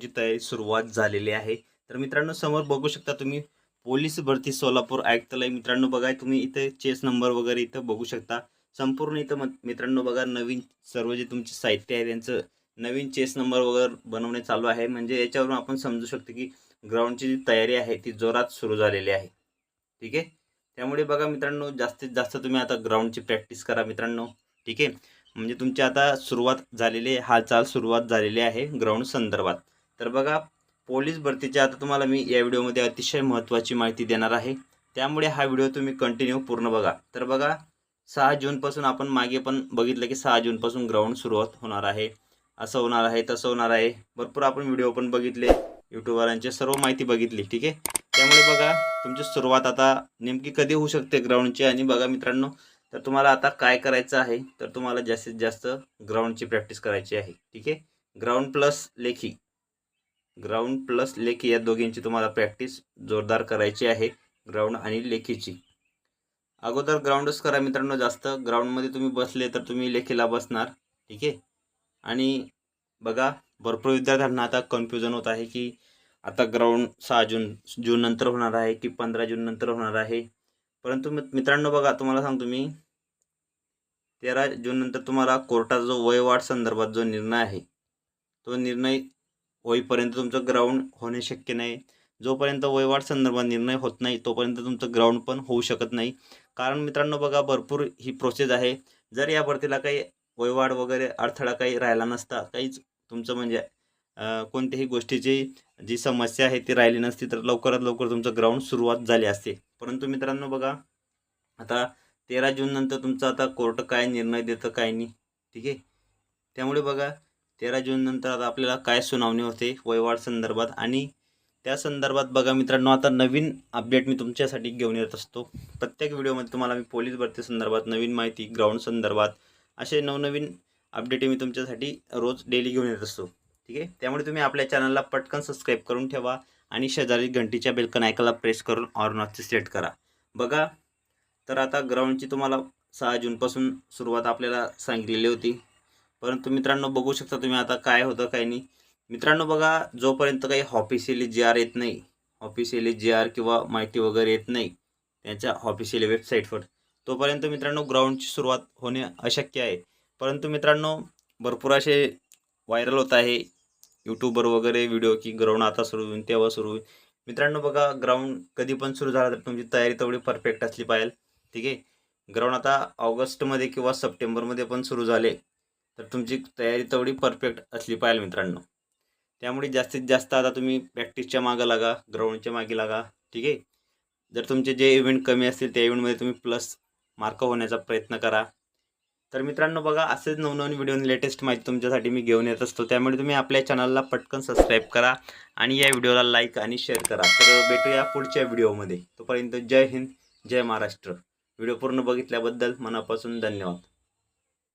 जी तयारी सुरुवात झालेली आहे. तर मित्रांनो समोर बघू शकता तुम्ही पोलीस भरती सोलापूर आयुक्तालय. मित्रांनो बघा तुम्ही इथे चेस नंबर वगैरे इथं बघू शकता. संपूर्ण इथं मित्रांनो बघा नवीन सर्व जे तुमचे साहित्य आहे त्यांचं नवीन चेस नंबर वगैरे बनवणे चालू आहे. म्हणजे याच्यावरून आपण समजू शकतो की ग्राउंडची जी तयारी आहे ती जोरात सुरू झालेली आहे. ठीक आहे? त्यामुळे बघा मित्रांनो जास्तीत जास्त तुम्ही आता ग्राउंडची प्रॅक्टिस करा मित्रांनो. ठीक आहे? म्हणजे तुमची आता सुरुवात झालेली आहे हालचाल सुरुवात झालेली आहे ग्राउंड संदर्भात. तर बघा पोलीस भरतीची आता तुम्हाला मी या व्हिडिओमध्ये अतिशय महत्त्वाची माहिती देणार आहे. त्यामुळे हा व्हिडिओ तुम्ही कंटिन्यू पूर्ण बघा. तर बघा सहा जूनपासून आपण मागे पण बघितलं की सहा जूनपासून ग्राउंड सुरुवात होणार आहे. असं होणार आहे तसं होणार आहे. भरपूर आपण व्हिडिओ पण बघितले यूट्यूबवाल्यांचे सर्व माहिती बघितली ठीक आहे? त्यामुळे बघा तुमची सुरुवात आता नेमकी कधी होऊ शकते ग्राउंडची आणि बघा मित्रांनो तर तुम्हाला आता काय करायचं आहे? तर तुम्हाला जास्तीत जास्त ग्राउंडची प्रॅक्टिस करायची आहे ठीक आहे? ग्राउंड प्लस लेखी. ग्राउंड प्लस लेखी या दोघींची तुम्हाला प्रॅक्टिस जोरदार करायची आहे ग्राउंड आणि लेखीची. अगोदर ग्राउंडच करा मित्रांनो जास्त. ग्राउंडमध्ये तुम्ही बसले तर तुम्ही लेखीला बसणार ठीक आहे? आणि बघा भरपूर विद्यार्थ्यांना आता कन्फ्युजन होत आहे की आता ग्राउंड सहा जून जून नंतर होणार आहे की पंधरा जून नंतर होणार आहे? परंतु मित्रांनो बघा तुम्हाला सांगतो मी तेरा जून नंतर तुम्हाला कोर्टाचा जो वयवाढ संदर्भात जो निर्णय आहे तो निर्णय होईपर्यंत तुमचं ग्राउंड होणे शक्य नाही. जोपर्यंत वयवाढ संदर्भात निर्णय होत नाही तोपर्यंत तुमचं ग्राउंड पण होऊ शकत नाही. कारण मित्रांनो बघा भरपूर ही प्रोसेस आहे. जर या भरतीला काही वयवाढ वगैरे अडथळा काही राहिला नसता काहीच तुमचं म्हणजे कोणत्याही गोष्टीची जी समस्या आहे ती राहिली नसती तर लवकरात लवकर तुमचं ग्राउंड सुरुवात झाली असते. परंतु मित्रांनो बघा आता तेरा जून नंतर तुमचं आता कोर्ट काय निर्णय देतं काय नाही. ठीक आहे? त्यामुळे बघा तेरा जून नंतर आता आपल्याला काय सुनावणी होते वयवाढ संदर्भात आणि त्या संदर्भात बघा मित्रांनो आता नवीन अपडेट मी तुमच्यासाठी घेऊन येत असतो. प्रत्येक व्हिडिओमध्ये तुम्हाला मी पोलीस भरती संदर्भात नवीन माहिती ग्राउंड संदर्भात असे नवनवीन अपडेट मी तुमच्यासाठी रोज डेली घेऊन येत असतो. ठीक आहे? त्यामुळे तुम्ही आपल्या चॅनलला पटकन सबस्क्राईब करून ठेवा आणि शेजारी घंटीच्या बेलकन ऐकायला प्रेस करून ऑर्नॉटची सेट करा. बघा तर आता ग्राउंडची तुम्हाला सहा जूनपासून सुरुवात आपल्याला सांगितलेली होती. परंतु मित्रांनो बघू शकता तुम्ही आता काय होतं काय नाही. मित्रांनो बघा जोपर्यंत काही ऑफिशियली जी आर येत नाही ऑफिशियली जी आर किंवा माहिती वगैरे येत नाही त्यांच्या ऑफिशियली वेबसाईटवर तोपर्यंत मित्रांनो ग्राउंडची सुरुवात होणे अशक्य आहे. परंतु मित्रांनो भरपूर असे व्हायरल होत आहे. यूट्यूबवर वगैरे व्हिडिओ की ग्राउंड आता सुरू होईल तेव्हा सुरू होईल. मित्रांनो बघा ग्राउंड कधी पण सुरू झाला तर तुमची तयारी तेवढी परफेक्ट असली पाहिजे. ठीक आहे? ग्राउंड आता ऑगस्टमध्ये किंवा सप्टेंबरमध्ये पण सुरू झाले. तर तुमची तयारी तेवढी परफेक्ट असली पाहिजे मित्रांनो. त्यामुळे जास्तीत जास्त आता तुम्ही प्रॅक्टिसच्या मागं लागा ग्राउंडच्या मागे लागा ठीक आहे? जर तुमचे जे इव्हेंट कमी असतील त्या इव्हेंटमध्ये तुम्ही प्लस मार्क होण्याचा प्रयत्न करा. तर मित्रांनो बघा असेच नवनवीन व्हिडिओ लेटेस्ट माहिती तुमच्यासाठी मी घेऊन येत असतो. त्यामुळे तुम्ही आपल्या चॅनलला पटकन सबस्क्राईब करा आणि या व्हिडिओला लाईक आणि शेअर करा. तर भेटूया पुढच्या व्हिडिओमध्ये तोपर्यंत जय हिंद जय महाराष्ट्र. व्हिडिओ पूर्ण बघितल्याबद्दल मनापासून धन्यवाद.